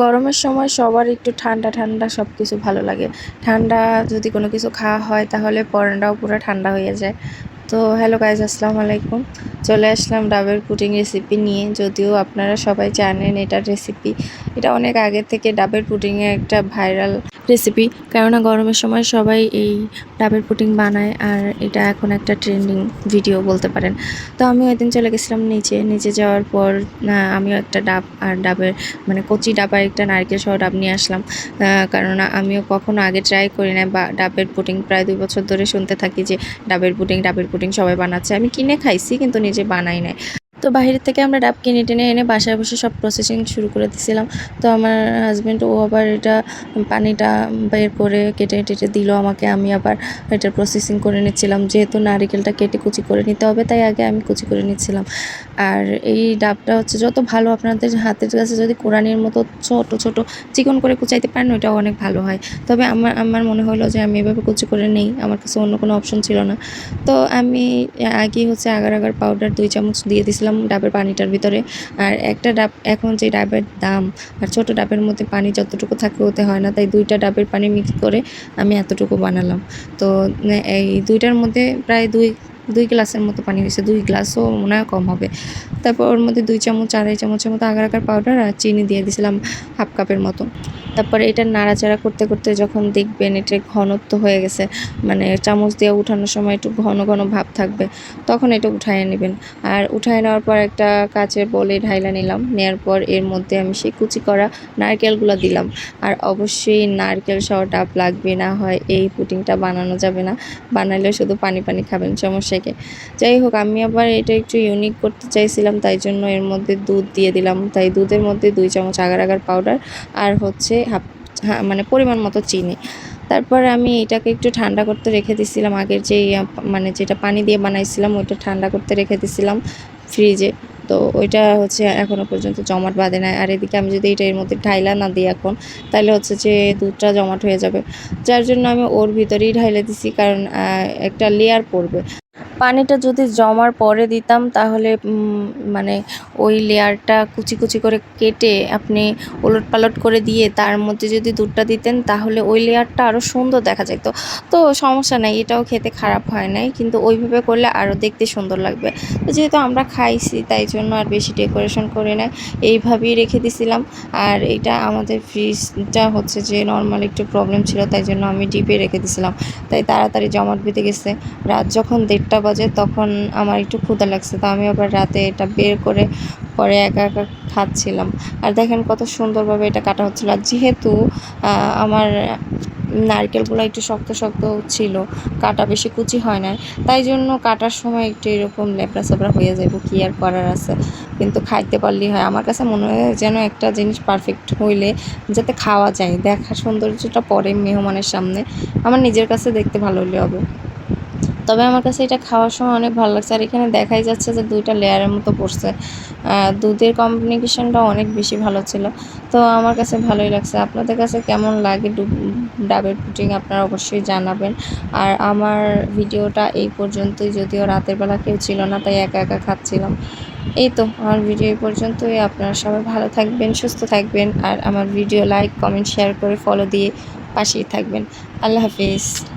গরমের সময় সবার একটু ঠান্ডা ঠান্ডা সব কিছু ভালো লাগে। ঠান্ডা যদি কোনো কিছু খাওয়া হয় তাহলে পরনটাও পুরো ঠান্ডা হয়ে যায়। তো হ্যালো গাইজ আসসালামু আলাইকুম। চলে আসলাম ডাবের পুডিং রেসিপি নিয়ে। যদিও আপনারা সবাই জানেন এটার রেসিপি এটা অনেক আগে থেকে ডাবের পুডিংয়ে একটা ভাইরাল রেসিপি কেননা গরমের সময় সবাই এই ডাবের পুডিং বানায় আর এটা এখন একটা ট্রেন্ডিং ভিডিও বলতে পারেন। তো আমি ওই দিন চলে গেছিলাম নিচে নিচে যাওয়ার পর আমিও একটা ডাব আর ডাবের মানে কচি ডাবার একটা নারকেল সহ ডাব নিয়ে আসলাম। কারণ আমিও কখনো আগে ট্রাই করি না বা ডাবের পুডিং প্রায় দুই বছর ধরে শুনতে থাকি যে ডাবের পুডিং ডাবের পুডিং সবাই বানাচ্ছে। আমি কিনে খাইছি কিন্তু নিজে বানাই নাই। তো বাইরের থেকে আমরা ডাব কিনে টেনে এনে বাসায় বসে সব প্রসেসিং শুরু করে দিয়েছিলাম তো আমার হাজব্যান্ড ও আবার এটা পানিটা বের করে কেটে টেটে দিল আমাকে। আমি আবার এটা প্রসেসিং করে নিচ্ছিলাম। যেহেতু নারিকেলটা কেটে কুচি করে নিতে হবে, তাই আগে আমি কুচি করে নিচ্ছিলাম। আর এই ডাবটা হচ্ছে যত ভালো আপনাদের হাতের কাছে যদি কোরআনের মতো ছোট ছোট চিকন করে কুচাইতে পারেন, ওইটাও অনেক ভালো হয়। তবে আমার আমার মনে হলো যে আমি এভাবে কুচি করে নেই। আমার কাছে অন্য কোনো অপশন ছিল না। তো আমি আগে হচ্ছে আগার আগার পাউডার দুই চামচ দিয়ে দিয়েছিলাম ডাবের পানিটার ভিতরে। আর একটা ডাব, এখন যে ডাবের দাম, আর ছোট ডাবের মধ্যে পানি যতটুকু থাকে ওতে হয় না, তাই দুইটা ডাবের পানি মিক্স করে আমি এতটুকু বানালাম। তো এই দুইটার মধ্যে প্রায় দুই দুই গ্লাসের মতো পানি হয়েছে, দুই গ্লাসও মনে হয় কম হবে। তারপর ওর মধ্যে দুই চামচ, আড়াই চামচের মতো আগার আগার পাউডার আর চিনি দিয়ে দিয়েছিলাম হাফ কাপের মতো। তারপরে এটা নাড়াচাড়া করতে করতে যখন দেখবেন এটা ঘনত্ব হয়ে গেছে মানে চামচ দিয়ে উঠানোর সময় একটু ঘন ঘন ভাব থাকবে, তখন এটা উঠায় নেবেন। আর উঠায় নেওয়ার পর একটা কাচের বলে ঢাইলা নিলাম নেওয়ার পর এর মধ্যে আমি সেই কুচি করা নারকেলগুলো দিলাম। আর অবশ্যই নারকেল সহ ডাব লাগবে না হয় এই পুডিংটা বানানো যাবে না বানালে শুধু পানি পানি খাবেন সমস্যা কি। যাই হোক, আমি আবার এটা একটু ইউনিক করতে চাইছিলাম। তাই জন্য এর মধ্যে দুধ দিয়ে দিলাম। তাই দুধের মধ্যে দুই চামচ আগার আগার পাউডার আর হচ্ছে হাফ হ্যাঁ মানে পরিমাণ মতো চিনি। তারপর আমি এটাকে একটু ঠান্ডা করতে রেখে দিছিলাম। আগের যে মানে যেটা পানি দিয়ে বানাইছিলাম, ওইটা ঠান্ডা করতে রেখে দিছিলাম ফ্রিজে। তো ওইটা হচ্ছে এখনও পর্যন্ত জমাট বাঁধে নাই। আর এদিকে আমি যদি এটা এর মধ্যে ঢাইলা না দিই এখন, তাহলে হচ্ছে যে দুধটা জমাট হয়ে যাবে। যার জন্য আমি ওর ভিতরেই ঢাইলে দিছি, কারণ একটা লেয়ার পড়বে। পানিটা যদি জমার পরে দিতাম, তাহলে মানে ওই লেয়ারটা কুচি কুচি করে কেটে আপনি ওলট পালট করে দিয়ে তার মধ্যে যদি দুধটা দিতেন, তাহলে ওই লেয়ারটা আরও সুন্দর দেখা যেত তো সমস্যা নাই, এটাও খেতে খারাপ হয় নাই, কিন্তু ওইভাবে করলে আরও দেখতে সুন্দর লাগবে। তো যেহেতু আমরা খাইছি, তাই জন্য আর বেশি ডেকোরেশন করে নেয় এইভাবেই রেখে দিছিলাম। আর এটা আমাদের ফ্রিজটা হচ্ছে যে নর্মাল একটু প্রবলেম ছিল, তাই জন্য আমি ডিপে রেখে দিছিলাম। তাই তাড়াতাড়ি জমাট বেঁধে গেছে। রাত যখন দেড়টা বাজে, তখন আমার একটু ক্ষুধা লাগছে। তো আমি আবার রাতে এটা বের করে পরে একা একা খাচ্ছিলাম। আর দেখেন কত সুন্দরভাবে এটা কাটা হচ্ছিল। আর যেহেতু আমার নারকেলগুলো একটু শক্ত শক্ত ছিল, কাটা বেশি কুচি হয় না তাই জন্য কাটার সময় একটু এরকম ল্যাবড়া স্যাবড়া হয়ে যাব কি আর করার আছে। কিন্তু খাইতে পারলেই হয়। আমার কাছে মনে হয় যেন একটা জিনিস পারফেক্ট হইলে যাতে খাওয়া যায়। দেখা সৌন্দর্যটা পরে মেহমানের সামনে। আমার নিজের কাছে দেখতে ভালো হলে হবে। তবে আমার কাছে এটা খাওয়ার সময় অনেক ভালো লাগছে। আর এখানে দেখাই যাচ্ছে যে দুইটা লেয়ারের মতো পড়ছে। দুধের কম্বিনেশনটা অনেক বেশি ভালো ছিল। তো আমার কাছে ভালোই লাগছে। আপনাদের কাছে কেমন লাগে ডাবের পুডিং আপনারা অবশ্যই জানাবেন। আর আমার ভিডিওটা এই পর্যন্তই। যদিও রাতের বেলা কেউ ছিল না, তাই একা একা খাচ্ছিলাম। এই তো, আমার ভিডিও এই পর্যন্তই। আপনারা সবাই ভালো থাকবেন, সুস্থ থাকবেন। আর আমার ভিডিও লাইক, কমেন্ট, শেয়ার করে ফলো দিয়ে পাশেই থাকবেন। আল্লাহ হাফিজ।